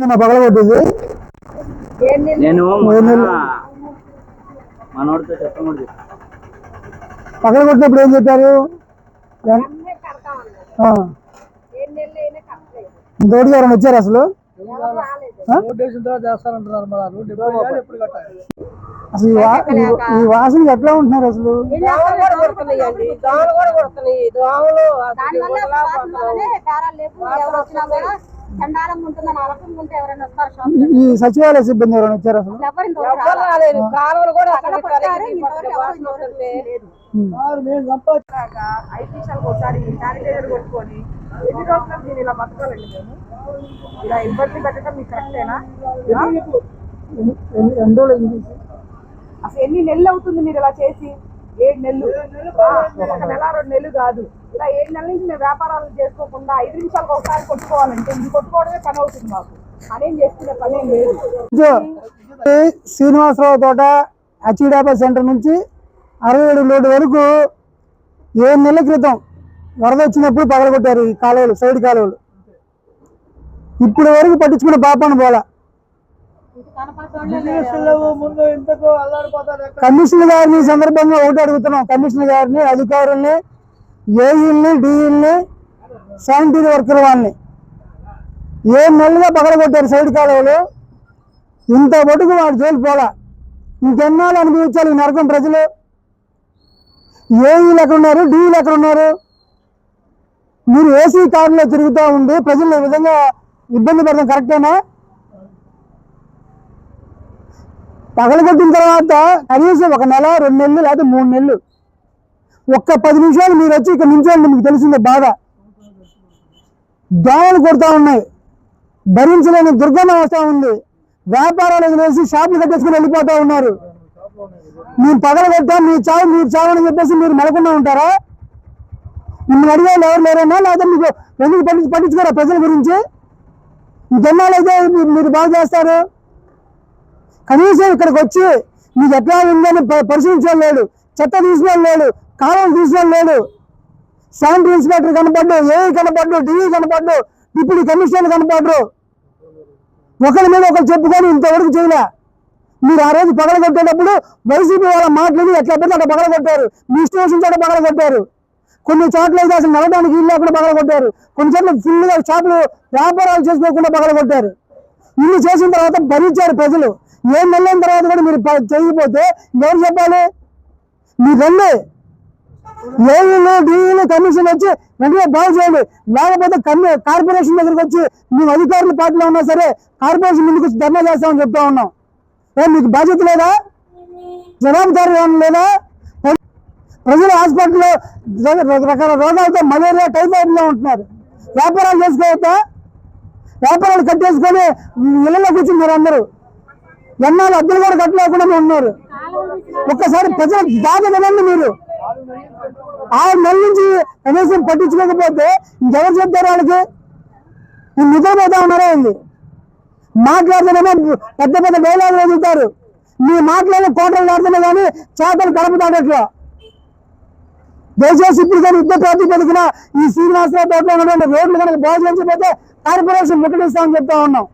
పగలగొట్టేది? నేను. మనోడితో చెప్పకూడదు పగలగొట్టినప్పుడు ఏం చెప్పారు. ఇంతవరకు ఎవరైనా వచ్చారు అసలు? వేసిన అసలు ఈ వా- ఈ- ఈ వాసనకి ఎట్లా ఉంటున్నారు అసలు? దోమలు ఈ- సచివాలయ సిబ్బంది ఎవరైనా వచ్చారు అసలు? ఇలా బతకాలండి మేము? ఇలా ఇబ్బంది పెట్టడం మీకు కరెక్టేనా? ఎన్ని- రోజులు? అసలు ఎన్ని నెలలు అవుతుంది మీరు ఇలా చేసి? ఏడు నెలలు. ఒక నెల రెండు నెలలు కాదు. ఇలా ఏడు నెలల నుంచి మేము వ్యాపారాలు చేసుకోకుండా ఐదు నిమిషాలకు ఒకసారి కొట్టుకోవాలంటే ఇది కొట్టుకోవడమే పని అవుతుంది మాకు. పనేం చేసుకునే పని ఏం లేదు. శ్రీనివాసరావు తోట హెచ్డిఎఫ్ సెంటర్ నుంచి అరవై ఏడు రోడ్డు వరకు ఏడు నెలల క్రితం వరద వచ్చినప్పుడు పగలగొట్టారు ఈ కాలువలు సైడ్ కాలువలు. ఇప్పుడు వరకు పట్టించుకున్న పాపాను పోలా బిజినెస్లో ముందు ఇంతకు అల్లాడిపోతారు ఎక్కడ కమిషనర్ గారిని సందర్భంగా ఒకటి అడుగుతున్నాం. కమిషనర్ గారిని అధికారుల్ని ఏఈల్ని డిఈల్ని శానిటరీ వర్కర్ వాళ్ళని. ఏ నెలలుగా పగలగొట్టారు సైడ్ కాలువలు? ఇంత మటుకు వాడు జోలి పోలా? ఇంకెన్నాళ్ళు అనుభవించాలి నరకం ప్రజలు? ఏఈలు ఎక్కడ ఉన్నారు డిఈలు ఎక్కడ ఉన్నారు మీరు ఏసీ కారులో తిరుగుతూ ఉండి ప్రజలు ఈ విధంగా ఇబ్బంది పడడం కరెక్టేనా? పగలగొట్టిన తర్వాత కనీసం ఒక నెల రెండు నెలలు లేకపోతే మూడు నెలలు. ఒక్క పది నిమిషాలు మీరు వచ్చి ఇక్కడ నిమిషాలు మీకు తెలిసిందే బాధ. దోమలు కొడతా ఉన్నాయి. భరించలేని దుర్గమ వస్తూ ఉంది. వ్యాపారాలు వదిలేసి షాపులు కట్టేసుకుని వెళ్ళిపోతా ఉన్నారు. మేము పగలగొట్టాం మీ చావు మీరు చావు అని చెప్పేసి మీరు మెలకుండా ఉంటారా? మిమ్మల్ని అడిగేవాళ్ళు ఎవరు లేరన్నా? లేదా మీకు ఎందుకు పట్టించుకోరా ప్రజల గురించి? ఇంకెన్నాళ్ళు అయితే మీరు- మీరు బాగా చేస్తారు? కనీసం ఇక్కడికి వచ్చి మీకు ఎట్లా ఉందని పరిశీలించడం లేడు చెత్త తీసుకోవడం లేడు కాలం తీసుకోవడం లేడు శానిటరీ ఇన్స్పెక్టర్ కనపడ్డు ఏఐ కనపడ్డు డిఈ కనపడ్డు డిప్యూటీ కమిషనర్ కనపడ్డు ఒకరి మీద ఒకరు చెప్పుకొని ఇంతవరకు చేయలే. మీరు ఆ రోజు పగలగొట్టేటప్పుడు వైసీపీ వాళ్ళ మాటలు ఎట్లా పడితే అక్కడ పగలగొట్టారు మీ స్టేషన్ చోట పగలగొట్టారు కొన్ని చోట్ల అయితే అసలు నడవడానికి ఇల్లు లేకుండా పగలగొట్టారు కొన్ని చోట్ల ఫుల్గా షాపులు వ్యాపారాలు చేసుకోకుండా పగలగొట్టారు ఇల్లు చేసిన తర్వాత భరించారు ప్రజలు. ఏం నెలల తర్వాత కూడా మీరు చేయకపోతే ఎవరు చెప్పాలి. మీ రండి. ఏఈలు డిఈలు కమిషన్ వచ్చి వెంటనే బాగు చేయండి. లేకపోతే కమ్మి కార్పొరేషన్ దగ్గరికి వచ్చి మేము అధికారుల పార్టీలో ఉన్నా సరే కార్పొరేషన్ ముందుకు వచ్చి ధర్నా చేస్తామని చెప్తా ఉన్నాం. ఏ మీకు బాధ్యత లేదా? జవాబుదారీ లేదా? ప్రజలు హాస్పిటల్లో రకరకాల రోగాలతో మలేరియా టైఫాయిడ్లో ఉంటున్నారు. వ్యాపారాలు చేసుకోవద్దా వ్యాపారాలు కట్టేసుకొని ఇళ్ళలో కూర్చున్నారు అందరూ. ఎన్నాళ్ళు అద్దెలు కూడా కట్టలేకుండా ఉన్నారు. ఒక్కసారి ప్రజల బాధ మీరు. ఆరు నెలల నుంచి కనీసం పట్టించుకోకపోతే ఇంకెవరు చెప్తారు వాళ్ళకి? మీరు నిద్రపోతా ఉన్నారా ఏంది? మాట్లాడుతున్నామో పెద్ద పెద్ద వేలాలు వదులుతారు. మీ మాట్లాడే కోటలు దాడుతున్నా కానీ చేతలు కడపతాడట్లా దయచేసి ఇప్పుడు కానీ యుద్ధ ప్రాతిపదికన ఈ శ్రీనివాసరావు తోటలో ఉన్నటువంటి రోడ్లు కనుక భోజనం చేయకపోతే కార్పొరేషన్ ముట్టడిస్తామని చెప్తా ఉన్నాం.